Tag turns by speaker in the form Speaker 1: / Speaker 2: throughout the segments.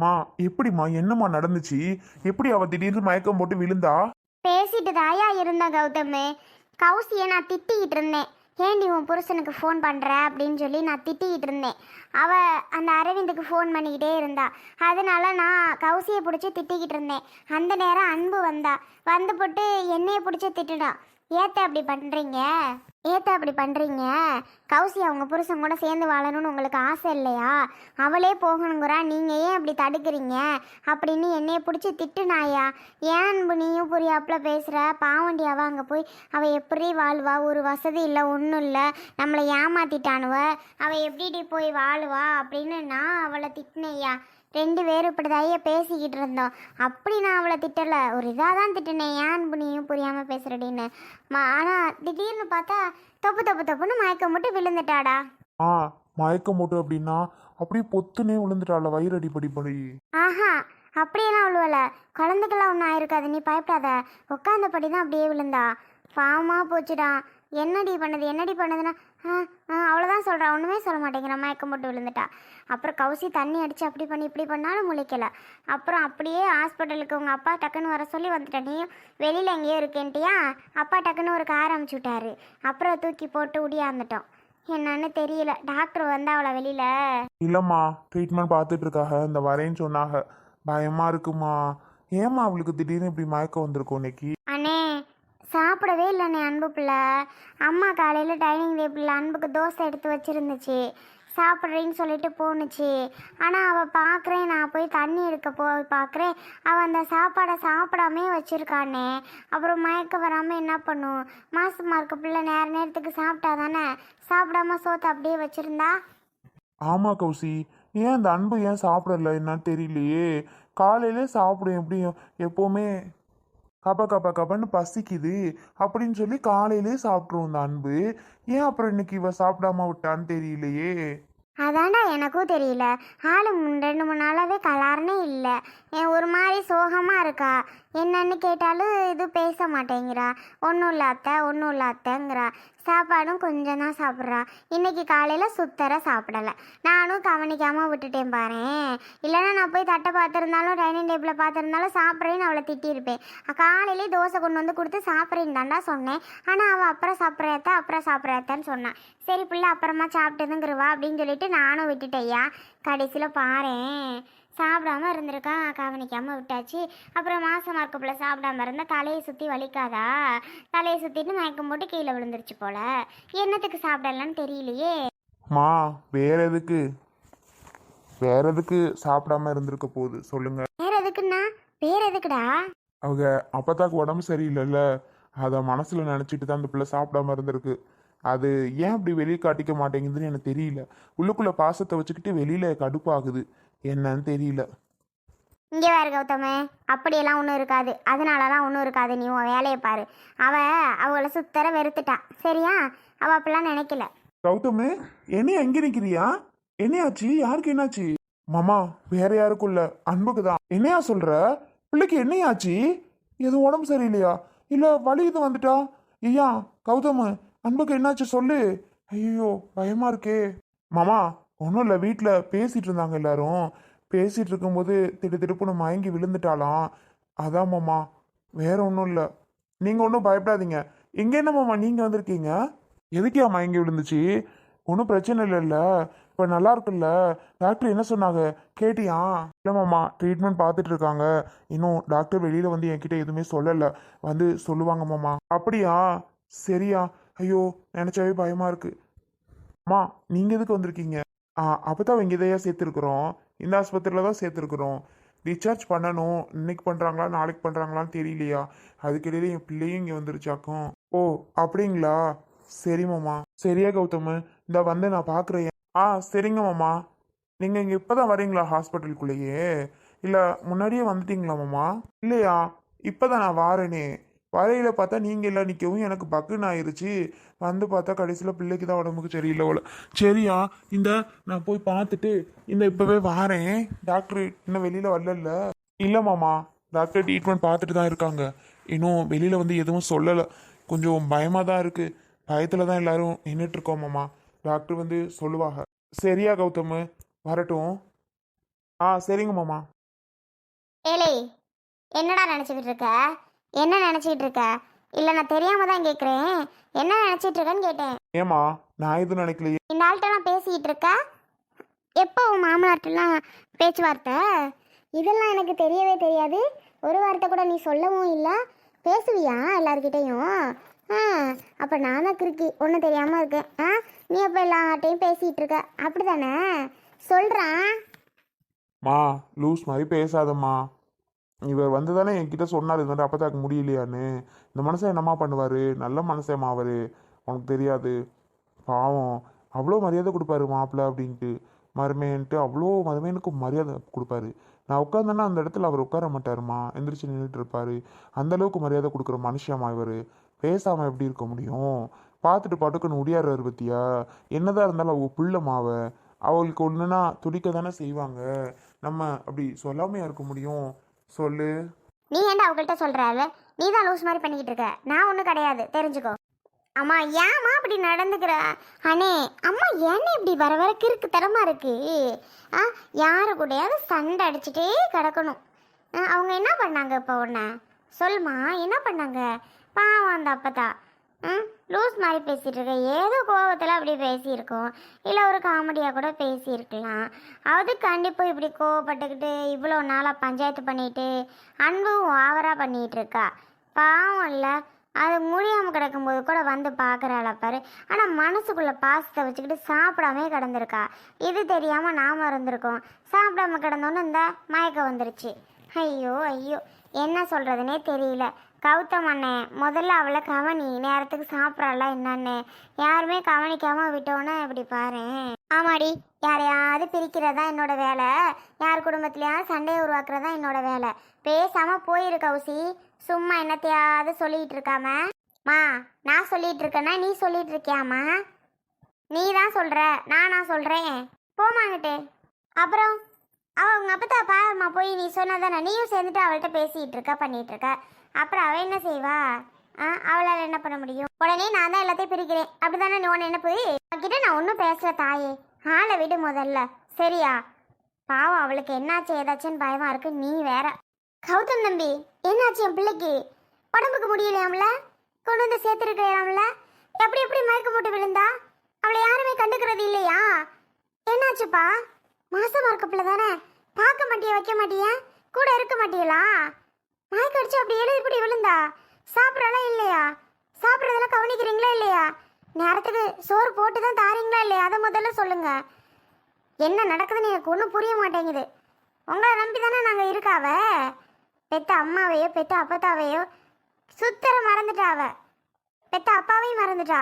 Speaker 1: மா எப்படிம்மா என்னம்மா நடந்துச்சு? எப்படி அவ திடீர்னு மயக்கம் போட்டு விழுந்தா?
Speaker 2: பேசிட்டு தாயா இருந்தேன் கௌதமே. கௌசியை நான் திட்டிக்கிட்டு இருந்தேன். ஏண்டி உன் புருஷனுக்கு ஃபோன் பண்ணுற அப்படின்னு சொல்லி நான் திட்டிக்கிட்டு இருந்தேன். அவ அந்த அரவிந்துக்கு ஃபோன் பண்ணிக்கிட்டே இருந்தா. அதனால நான் கௌசியை பிடிச்சி திட்டிக்கிட்டு இருந்தேன். அந்த நேரம் அன்பு வந்தா. வந்து போட்டு என்னையை பிடிச்சி திட்டுனா ஏத்த அப்படி பண்ணுறீங்க ஏத்த அப்படி பண்ணுறீங்க கௌசி அவங்க புருஷன் கூட சேர்ந்து வாழணும்னு உங்களுக்கு ஆசை இல்லையா? அவளே போகணுங்கிறா. நீங்கள் ஏன் அப்படி தடுக்கிறீங்க? அப்படின்னு என்னைய பிடிச்சி திட்டுனாயா? ஏன் அன்பு நீயும் புரியாப்புல பேசுகிற பாவண்டி அவ அங்கே போய் அவள் எப்படி வாழ்வா? ஒரு வசதி இல்லை ஒன்றும் இல்லை. நம்மளை ஏமாத்திட்டானுவ. அவள் எப்படி போய் வாழுவா? அப்படின்னு நான் அவளை திட்டினேயா? ரெண்டு பேரும் இப்படிதாயே பேசிக்கிட்டு இருந்தோம். அப்படி நான் அவளை திட்டலை. ஒரு இதாக தான் திட்டினேன் ஏன் அன்பு நீயும் புரியாமல் பேசுகிறடின்னு ஆனால் திடீர்னு பார்த்தா தொப்பு தொப்பு தொப்புன்னு மயக்கம் மட்டும் விழுந்துட்டாடா.
Speaker 1: ஆ மயக்கம் போட்டு அப்படின்னா அப்படியே பொத்துனே விழுந்துட்டாள வயிறு அடிப்படி படி.
Speaker 2: ஆஹா அப்படியெல்லாம் விழுவல. குழந்தைக்கெல்லாம் ஒன்றும் ஆயிருக்காது. நீ பயப்படாத. உட்காந்தபடி தான் அப்படியே விழுந்தா. பாவமாக போச்சுடா. என்னடி பண்ணுது? என்னடி பண்ணுதுன்னா அவ்வளோதான் சொல்கிறா ஒன்றுமே சொல்ல மாட்டேங்கிறா. மயக்கம் போட்டு விழுந்துட்டா. அப்புறம் கவுசி தண்ணி அடித்து அப்படி பண்ணி இப்படி பண்ணாலும் முழிக்கல. அப்புறம் அப்படியே ஹாஸ்பிட்டலுக்கு உங்கள் அப்பா டக்குன்னு வர சொல்லி வந்துட்டேன். நீயும் வெளியில் எங்கேயோ இருக்கேன்ட்டியா? அப்பா டக்குன்னு ஒரு கார் அமுச்சு விட்டாரு அப்புறம் தூக்கி போட்டு உடியாந்துட்டோம். என்னன்னு தெரியல. டாக்டர் வந்தா அவளை வெளியில்.
Speaker 1: இல்லம்மா ட்ரீட்மெண்ட் பார்த்துட்டு இருக்காக இந்த வரேன்னு சொன்னாங்க பயமா இருக்குமா? ஏம்மா அவளுக்கு திடீர்னு இப்படி மயக்கம் வந்திருக்கும் இன்னைக்கு?
Speaker 2: அண்ணே சாப்பிடவே இல்லைண்ணே அன்பு பிள்ளை. அம்மா காலையில் டைனிங் டேபிளில் அன்புக்கு தோசை எடுத்து வச்சுருந்துச்சு. சாப்பிட்றேன்னு சொல்லிட்டு போணுச்சு. ஆனால் அவள் பார்க்குறேன் நான் போய் தண்ணி எடுக்க போய் பார்க்குறேன் அவள் அந்த சாப்பாடை சாப்பிடாமே வச்சுருக்கானே. அப்புறம் மயக்க வராமல் என்ன பண்ணும்? மாசமாக இருக்க பிள்ளை நேர நேரத்துக்கு சாப்பிட்டா தானே? சாப்பிடாம சோத்தை அப்படியே வச்சுருந்தா?
Speaker 1: ஆமாம் கௌசி ஏன் அந்த அன்பு ஏன் சாப்பிடல? என்னன்னு தெரியலையே. காலையிலே சாப்பிடும் எப்படியும்? எப்போவுமே கப்ப கப கபன்னு பசிக்குது அப்படின்னு சொல்லி காலையிலே சாப்பிட்ருவோம் இந்த அன்பு. ஏன் அப்புறம் இன்னைக்கு இவ சாப்பிடாம விட்டான்னு தெரியலையே.
Speaker 2: அதாண்டா எனக்கும் தெரியல. ஆளு ரெண்டு மூணு நாளாவே கலாறுனே இல்லை. என் ஒரு மாதிரி சோகமாக இருக்கா? என்னன்னு கேட்டாலும் இது பேச மாட்டேங்கிறா. ஒன்றும் இல்லை அத்தை ஒன்றும் இல்லை அத்தைங்கிறா. சாப்பாடும் கொஞ்சம் தான் சாப்பிட்றா. இன்னைக்கு காலையில் சுத்தர சாப்பிடலை. நானும் கவனிக்காமல் விட்டுட்டேன் பாரேன் இல்லைன்னா நான் போய் தட்டை பார்த்துருந்தாலும் டைனிங் டேபிளில் பார்த்துருந்தாலும் சாப்பிட்றேன்னு அவளை திட்டியிருப்பேன். காலையிலே தோசை கொண்டு வந்து கொடுத்து சாப்பிட்றேன்னு தாண்டா சொன்னேன். ஆனால் அவள் அப்புறம் சாப்பிட்றேத்த அப்புறம் சாப்பிட்றேத்தான்னு சொன்னான் சரி பிள்ளை அப்புறமா சாப்பிட்டதுங்கிறவா அப்படின்னு சொல்லிட்டு நானும் விட்டுட்டேயா கடைசியில் பாரேன். சாப்பிடாம இருந்திருக்கா? கவனிக்காமல் விட்டாச்சு. அப்புறம் மாசமா இருக்க பிள்ளை சாப்பிடாம இருந்தா தலையை சுற்றி வலிக்காதா? தலையை சுற்றிட்டு மயக்கம் போட்டு கீழே விழுந்துருச்சு போல. என்னத்துக்கு சாப்பிடலன்னு தெரியலையே.
Speaker 1: மா வேற எதுக்கு? வேற எதுக்கு சாப்பிடாம இருந்திருக்க போகுது? சொல்லுங்க.
Speaker 2: வேற எதுக்குன்னா? வேற எதுக்குடா?
Speaker 1: அவங்க அப்பத்தாக்கு உடம்பு சரியில்லைல்ல. அதை மனசுல நினைச்சிட்டு தான் அந்த பிள்ளை சாப்பிடாம இருந்திருக்கு. அது ஏன் அப்படி வெளியே காட்டிக்க மாட்டேங்குதுன்னு எனக்கு தெரியல. உள்ளுக்குள்ள பாசத்தை வச்சுக்கிட்டு வெளியில கடுப்பாகுது. என்னன்னு தெரியல.
Speaker 2: இங்கே வேறு கௌதமே. அப்படியெல்லாம் ஒன்றும் இருக்காது. அதனாலலாம் ஒன்றும் இருக்காது. நீ உன் வேலையை பாரு. அவ அவளை சுத்தர வெறுத்துட்டா. சரியா? அவள் அப்படிலாம் நினைக்கல.
Speaker 1: கௌதமு என்ன எங்க நிக்கிறியா? என்னையாச்சு யாருக்கு என்னாச்சு? மாமா வேற யாருக்கும் இல்ல அன்புக்கு தான். என்னையா சொல்ற? பிள்ளைக்கு என்னையாச்சு? எதுவும் உடம்பு சரியில்லையா? இல்ல வலி இது வந்துட்டா? ஐயா கௌதமு அன்புக்கு என்னாச்சு சொல்லு. ஐயோ பயமா இருக்கே. மாமா ஒன்றும் இல்லை வீட்டில் பேசிகிட்டு இருந்தாங்க எல்லாரும். பேசிகிட்டு இருக்கும்போது திடு திடுப்புன்னு மயங்கி விழுந்துட்டாலாம் அதான் மாமா வேற ஒன்றும் இல்லை. நீங்கள் ஒன்றும் பயப்படாதீங்க. எங்கே என்ன மாமா நீங்கள் வந்திருக்கீங்க? எதுக்கே மயங்கி விழுந்துச்சு? ஒன்றும் பிரச்சனை இல்லைல்ல இப்போ நல்லா இருக்குல்ல? டாக்டர் என்ன சொன்னாங்க? கேட்டியா? இல்லை மாமா ட்ரீட்மெண்ட் பார்த்துட்டு இருக்காங்க. இன்னும் டாக்டர் வெளியில் வந்து என்கிட்ட எதுவுமே சொல்லலை. வந்து சொல்லுவாங்க மாமா. அப்படியா? சரியா. ஐயோ நினச்சாவே பயமாக இருக்குது அம்மா நீங்கள் எதுக்கு வந்திருக்கீங்க? ஆ அப்போ தான் இங்கே சேர்த்துருக்குறோம். இந்த ஆஸ்பத்திரியில் தான் சேர்த்துருக்குறோம். டிஸ்சார்ஜ் பண்ணணும். இன்னைக்கு பண்ணுறாங்களா நாளைக்கு பண்ணுறாங்களான்னு தெரியலையா? அதுக்கிடையில என் பிள்ளையும் இங்கே வந்துருச்சாக்கும். ஓ அப்படிங்களா? சரி மாமா. சரியா கௌதம். இந்த வந்து நான் பார்க்குறேன் ஆ சரிங்க மாமா. நீங்கள் இங்கே இப்போ தான் வரீங்களா ஹாஸ்பிட்டலுக்குள்ளேயே? இல்லை முன்னாடியே வந்துட்டீங்களா மாமா? இல்லையா? இப்போ தான் நான் வாரேனே. வரையில் பார்த்தா நீங்கள் எல்லாம் நிற்கவும் எனக்கு பக்குன்னு ஆயிடுச்சு வந்து பார்த்தா கடைசியில் பிள்ளைக்கு தான் உடம்புக்கு சரியில்லை போல. சரியா இந்த நான் போய் பார்த்துட்டு இந்த இப்போவே வாரேன். டாக்டர் இன்னும் வெளியில் வரல இல்லை மாமா டாக்டர் ட்ரீட்மெண்ட் பார்த்துட்டு தான் இருக்காங்க. இன்னும் வெளியில் வந்து எதுவும் சொல்லலை. கொஞ்சம் பயமாக தான் இருக்குது பயத்தில் தான் எல்லோரும் நின்றுட்டுருக்கோம் மாமா. டாக்டர் வந்து சொல்லுவாங்க. சரியா கௌதம். வரட்டும். ஆ சரிங்க மாமா.
Speaker 2: ஏலே என்னடா நினச்சிக்கிட்டு இருக்க? என்ன நினச்சிக்கிட்டு இருக்க இல்லை நான் தெரியாம தான் கேட்குறேன் என்ன நினச்சிட்டு இருக்கேன்னு கேட்டேன்.
Speaker 1: ஏமா நான் எதுவும் நினைக்கலையே.
Speaker 2: இந்த ஆள்கிட்டலாம் பேசிக்கிட்டு இருக்க எப்போ உன் மாமனார்ட்டெல்லாம் பேச்சுவார்த்தை? இதெல்லாம் எனக்கு தெரியவே தெரியாது. ஒரு வார்த்தை கூட நீ சொல்லவும் இல்லை. பேசுவியா எல்லார்கிட்டேயும்? ஆ அப்போ நான் தான் கிறுக்கி. ஒன்றும் தெரியாமல் இருக்கேன். ஆ நீ அப்போ எல்லார்ட்டையும் பேசிகிட்டு இருக்க அப்படி தானே சொல்கிறான்
Speaker 1: மா லூஸ் மாதிரி பேசாதம்மா. இவர் வந்து தானே என்கிட்ட சொன்னார் இது மாதிரி அப்பதாக்கு முடியலையான்னு. இந்த மனுஷன் என்னம்மா பண்ணுவார்? நல்ல மனுஷன்மா அவர். உனக்கு தெரியாது. பாவம். அவ்வளோ மரியாதை கொடுப்பாரு மாப்பிள்ள அப்படின்ட்டு. மருமையன்ட்டு அவ்வளோ மருமையனுக்கு மரியாதை கொடுப்பாரு. நான் உட்காந்தேன்னா அந்த இடத்துல அவர் உட்கார மாட்டாருமா? எந்திரிச்சு நின்றுட்டு இருப்பாரு. அந்தளவுக்கு மரியாதை கொடுக்குற மனுஷமா இவர். பேசாமல் எப்படி இருக்க முடியும்? பார்த்துட்டு பாட்டுக்குன்னு முடியாடுறாரு பத்தியா? என்னதான் இருந்தாலும் அவங்க புள்ளமாவ அவளுக்கு ஒன்றுனா துடிக்க தானே செய்வாங்க. நம்ம அப்படி சொல்லாமையா இருக்க முடியும்? சொல்லு.
Speaker 2: நீ ஏன்டா அவங்கள்ட்ட சொல்கிறாரு நீ தான் லூஸ் மாதிரி பண்ணிக்கிட்டு இருக்க. நான் ஒன்றும் கிடையாது. தெரிஞ்சுக்கோ. அம்மா ஏம்மா அப்படி நடந்துக்கிற? அண்ணே அம்மா ஏன்னு இப்படி வர வர கிறுக்கு தரமா இருக்கு? ஆ யாரு கூடயாவது சண்டை அடிச்சுட்டே கிடக்கணும். அவங்க என்ன பண்ணாங்க இப்போ உன்னை? சொல்லுமா என்ன பண்ணாங்க? பாவம் அந்த அப்பதா ம் லூஸ் மாதிரி பேசிகிட்டு இருக்க ஏதோ கோவத்தில் அப்படி பேசியிருக்கோம். இல்லை ஒரு காமெடியாக கூட பேசியிருக்கலாம். அது கண்டிப்பாக இப்படி கோவப்பட்டுக்கிட்டு இவ்வளோ நாளாக பஞ்சாயத்து பண்ணிட்டு அன்பும் ஓவராக பண்ணிகிட்டு இருக்கா பாவம் இல்லை. அது முடியாமல் கிடக்கும்போது கூட வந்து பார்க்குறாள பாரு. ஆனால் மனசுக்குள்ளே பாசத்தை வச்சுக்கிட்டு சாப்பிடாமே கிடந்திருக்கா. இது தெரியாமல் நாம் இருந்திருக்கோம். சாப்பிடாம கிடந்தோன்னு இந்த மயக்கம் வந்துருச்சு. ஐயோ ஐயோ. என்ன சொல்கிறதுனே தெரியல. கௌதம் அண்ணன் முதல்ல அவளை கவனி நேரத்துக்கு சாப்பிட்றாளா என்னன்னு. யாருமே கவனிக்காம விட்டோன்னு இப்படி பாரு. ஆமாடி யாரையாவது பிரிக்கிறதா என்னோட வேலை. யார் குடும்பத்துலையாவது சண்டையை உருவாக்குறதா என்னோட வேலை. பேசாம போயிரு கௌசி. சும்மா என்னத்தையாவது சொல்லிட்டு இருக்காம. மா நான் சொல்லிட்டு இருக்கேன்னா நீ சொல்லிட்டு இருக்கியாமா நீ தான் சொல்ற நான் சொல்றேன். போமாங்கிட்டு அப்புறம்? அவங்க உங்க அப்பத்தா பாரும்மா போய் நீ சொன்னதானே? நீயும் சேர்ந்துட்டு அவள்கிட்ட பேசிகிட்டு இருக்க பண்ணிகிட்டு இருக்க அப்புறம் அவள் என்ன செய்வா? ஆ அவளால் என்ன பண்ண முடியும்? உடனே நான் தான் எல்லாத்தையும் பிரிக்கிறேன். அப்படிதானே நீ உன்னை என்ன போய்? கிட்ட நான் ஒன்றும் பேசல தாயே. ஆளை விடு முதல்ல. சரியா? பாவம் அவளுக்கு என்னாச்சு ஏதாச்சுன்னு பயமாக இருக்கு. நீ வேற. கௌதம் தம்பி என்னாச்சு என் பிள்ளைக்கு? உடம்புக்கு முடியலையாம்ல? கொண்டு வந்து சேர்த்துருக்கலாம்ல எப்படி எப்படி மயக்கம் போட்டு விழுந்தா? அவளை யாருமே கண்டுக்கிறது இல்லையா? என்னாச்சுப்பா? மாசமா இருக்க பிள்ளை தானே? பார்க்க மாட்டியா வைக்க மாட்டியா? கூட இருக்க மாட்டியலா? நாய் கடிச்சு அப்படி எழுதி இப்படி விழுந்தா? சாப்பிட்றலாம் இல்லையா? சாப்பிட்றதெல்லாம் கவனிக்கிறீங்களா இல்லையா? நேரத்துக்கு சோறு போட்டு தான் தாரீங்களா இல்லையா? அதை முதல்ல சொல்லுங்க. என்ன நடக்குதுன்னு எனக்கு ஒன்றும் புரிய மாட்டேங்குது. உங்களை நம்பி தானே நாங்கள் இருக்காவ? பெத்த அம்மாவையோ பெத்த அப்பத்தாவையோ சுத்தர மறந்துட்டாவ. பெத்த அப்பாவையும் மறந்துட்டா.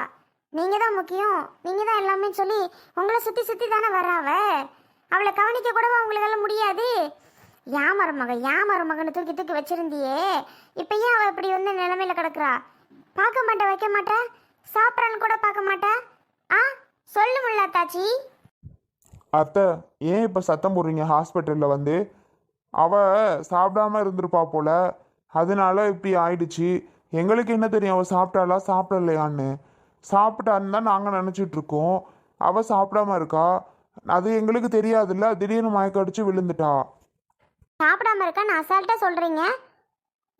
Speaker 2: நீங்கள் தான் முக்கியம். நீங்கள் தான் எல்லாமே சொல்லி உங்களை சுற்றி சுற்றி தானே வராவ அவளை கவனிக்க கூட உங்களுக்கெல்லாம் முடியாது? யாமர மக யாமர மருமகன்னு தூக்கி தூக்கி வச்சிருந்தியே. இப்போ ஏன் அவள் இப்படி வந்து நிலமையில கிடக்குறா? பார்க்க மாட்டேன் வைக்க மாட்டேன் சாப்பிட்றான்னு கூட பார்க்க மாட்டேன் ஆ? சொல்லு முல்லாத்தாச்சி.
Speaker 1: அத்தை ஏன் இப்போ சத்தம் போடுறீங்க? ஹாஸ்பிட்டலில் வந்து அவ சாப்பிடாம இருந்திருப்பா போல. அதனால இப்படி ஆயிடுச்சு. எங்களுக்கு என்ன தெரியும்? அவள் சாப்பிட்டாளா சாப்பிடலையான்னு. சாப்பிட்டான்னு தான் நாங்கள் நினச்சிட்ருக்கோம் அவள் சாப்பிடாம இருக்கா? அது எங்களுக்கு தெரியாதுல்ல. திடீர்னு மயக்கம் அடிச்சு விழுந்துட்டா.
Speaker 2: சாப்பிடாம இருக்கான்னு அசால்ட்டாக சொல்கிறீங்க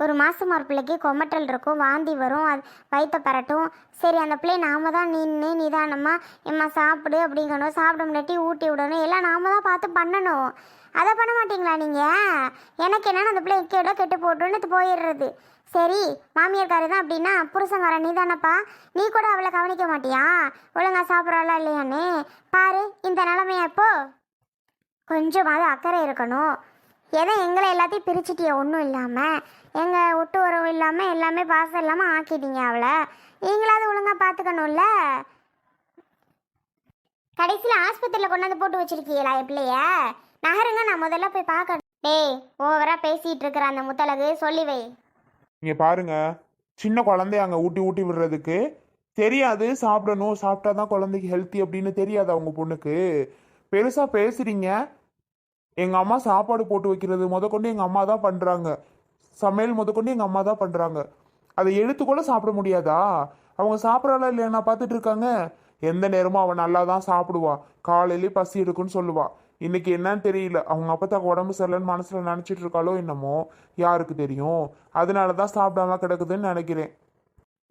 Speaker 2: ஒரு மாசமா ஒரு பிள்ளைக்கு கொமட்டல் இருக்கும் வாந்தி வரும் அது வயிற்ற பரட்டும். சரி அந்த பிள்ளை நாம தான் நின்று நிதானமா எம்மா சாப்பிடு அப்படிங்கணும் சாப்பிட முன்னாடி ஊட்டி விடணும். எல்லாம் நாம தான் பார்த்து பண்ணணும். அதை பண்ண மாட்டீங்களா நீங்கள் எனக்கு என்னென்னு அந்த பிள்ளை கேடோ கெட்டு போட்டுன்னு போயிடுறது. சரி மாமியார்காரி தான் அப்படின்னா புருஷங்கார நீ தானப்பா நீ கூட அவளை கவனிக்க மாட்டியா? ஒழுங்கா சாப்பிட்றாளா இல்லையான்னு? பாரு இந்த நிலமையா இப்போ? கொஞ்சமாவது அக்கறை இருக்கணும். எதை எங்களை எல்லாத்தையும் பிரிச்சிட்டிய ஒன்றும் இல்லாமல் எங்கள் ஒட்டு உறவு இல்லாமல் எல்லாமே பாசம் இல்லாமல் ஆக்கிட்டீங்க அவளை. நீங்களாவது ஒழுங்காக பார்த்துக்கணும்ல கடைசியில் ஆஸ்பத்திரியில் கொண்டாந்து போட்டு வச்சிருக்கீங்களா என் பிள்ளைய? நகருங்க நான் முதல்ல போய் பார்க்கணும். டேய் ஓவராக பேசிகிட்டு இருக்கிற அந்த முத்தலகு சொல்லி வை.
Speaker 1: நீங்கள் பாருங்க. சின்ன குழந்தைய அங்கே ஊட்டி ஊட்டி விடுறதுக்கு தெரியாது. சாப்பிடணும். சாப்பிட்டா தான் குழந்தைக்கு ஹெல்த்தி அப்படின்னு தெரியாது அவங்க பொண்ணுக்கு. பெருசாக பேசுறீங்க. எங்கள் அம்மா சாப்பாடு போட்டு வைக்கிறது முதற்கொண்டு எங்கள் அம்மா தான் பண்ணுறாங்க சமையல் முதற்கொண்டு எங்கள் அம்மா தான் பண்ணுறாங்க அதை எடுத்து கூட சாப்பிட முடியாதா? அவங்க சாப்பிட்றாளா இல்லையா நான் பார்த்துட்டு இருக்காங்க. எந்த நேரமும் அவன் நல்லா தான் சாப்பிடுவான். காலையிலேயே பசி இருக்குன்னு சொல்லுவாள் இன்னைக்கு என்னன்னு தெரியல. அவங்க அப்பத்தாக்கு உடம்பு சரியில்லைன்னு மனசுல நினைச்சிட்டு இருக்காளோ என்னமோ யாருக்கு தெரியும்? அதனால தான் சாப்பிடாம கிடக்குதுன்னு நினைக்கிறேன்.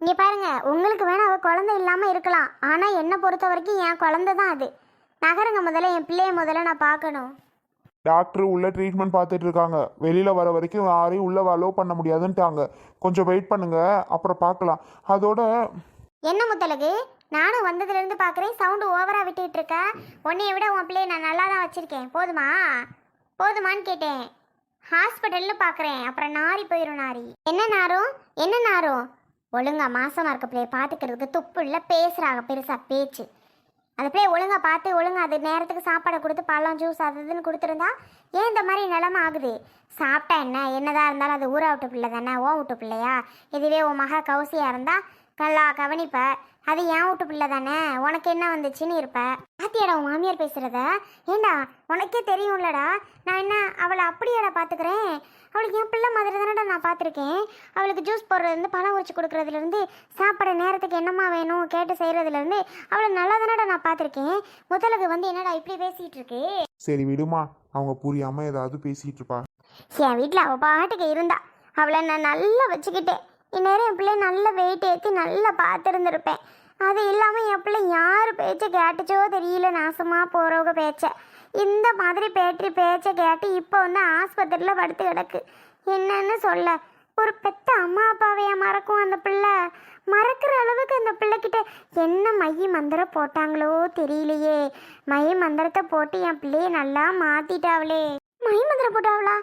Speaker 2: இங்கே பாருங்க உங்களுக்கு வேணா அவள் குழந்தை இல்லாமல் இருக்கலாம். ஆனால் என்னை பொறுத்த வரைக்கும் என் குழந்தை தான் அது. நகருங்க முதல்ல என் பிள்ளைய முதல்ல நான் பார்க்கணும்.
Speaker 1: டாக்டர் உள்ள ட்ரீட்மெண்ட் பார்த்துட்டு இருக்காங்க. வெளியில வர வரைக்கும் யாரையும் உள்ள அலோவ் பண்ண முடியாதுன்ட்டாங்க. கொஞ்சம் வெயிட் பண்ணுங்க அப்புறம் பார்க்கலாம். அதோட
Speaker 2: என்ன முத்தலகு நானும் வந்ததுலேருந்து பார்க்குறேன் சவுண்டு ஓவராக விட்டுட்டு இருக்க உன்னைய விட உன் பிள்ளைய நான் நல்லா தான் வச்சுருக்கேன். போதுமா? போதுமான்னு கேட்டேன். ஹாஸ்பிட்டலில் பார்க்குறேன். அப்புறம் நாரி போயிடும் நாரி. என்ன நாரும் என்ன நாரும் ஒழுங்கா மாசமாக இருக்க பிள்ளைய பார்த்துக்கிறதுக்கு துப்பு இல்லை பேசுகிறாங்க பெருசாக பேச்சு. அந்த பிள்ளைய ஒழுங்காக பார்த்து ஒழுங்கா அது நேரத்துக்கு சாப்பாடை கொடுத்து பழம் ஜூஸ் அது இதுன்னு கொடுத்துருந்தா ஏன் இந்த மாதிரி நிலமை ஆகுது? சாப்பிட்டா என்ன? என்னதான் இருந்தாலும் அது ஊற விட்டு பிள்ளை தானே? ஓ விட்டு பிள்ளையா? இதுவே உன் மக கவுசியாக இருந்தால் கல்லா கவனிப்ப. அது என் வீட்டு பிள்ளை தானே? உனக்கு என்ன வந்துச்சுன்னு இருப்ப? பாத்தியாடா உன் மாமியார் பேசுறத? ஏண்டா உனக்கே தெரியும்லடா. நான் என்ன அவளை அப்படியாடா பாத்துக்கிறேன்? அவளுக்கு என் பிள்ளை மாதிரி தானடா நான் பார்த்துருக்கேன் அவளுக்கு ஜூஸ் போடுறதுலேருந்து பழம் உரிச்சு கொடுக்குறதுலேருந்து சாப்பாடு நேரத்துக்கு என்னம்மா வேணும் கேட்டு செய்கிறதுலேருந்து அவளை நல்லா தானடா நான் பார்த்துருக்கேன் முதலுக்கு வந்து என்னடா இப்படி பேசிகிட்டு இருக்கு
Speaker 1: சரி விடுமா. அவங்க புரியாம ஏதாவது பேசிட்டு இருப்பா.
Speaker 2: என் வீட்டில் அவள் பாட்டுக்கு இருந்தா. அவளை நான் நல்லா வச்சுக்கிட்டேன். இந்நேரம் என் பிள்ளை நல்ல வெயிட் ஏற்றி நல்லா பார்த்துருந்துருப்பேன் அது இல்லாமல் என் பிள்ளை யார் பேச்சை கேட்டுச்சோ தெரியல நாசமாக போகிறவங்க பேச்சை. இந்த மாதிரி பேட்டரி பேச்சை கேட்டு இப்போ வந்து ஆஸ்பத்திரியில் படுத்து கிடக்கு. என்னன்னு சொல்ல. ஒரு பெத்த அம்மா அப்பாவைய மறக்கும் அந்த பிள்ளை? மறக்கிற அளவுக்கு அந்த பிள்ளைக்கிட்ட என்ன மைய மந்திரம் போட்டாங்களோ தெரியலையே. மைய மந்திரத்தை போட்டு என் பிள்ளைய நல்லா மாத்திட்டாவளே. மை மந்திரம் போட்டாவளா?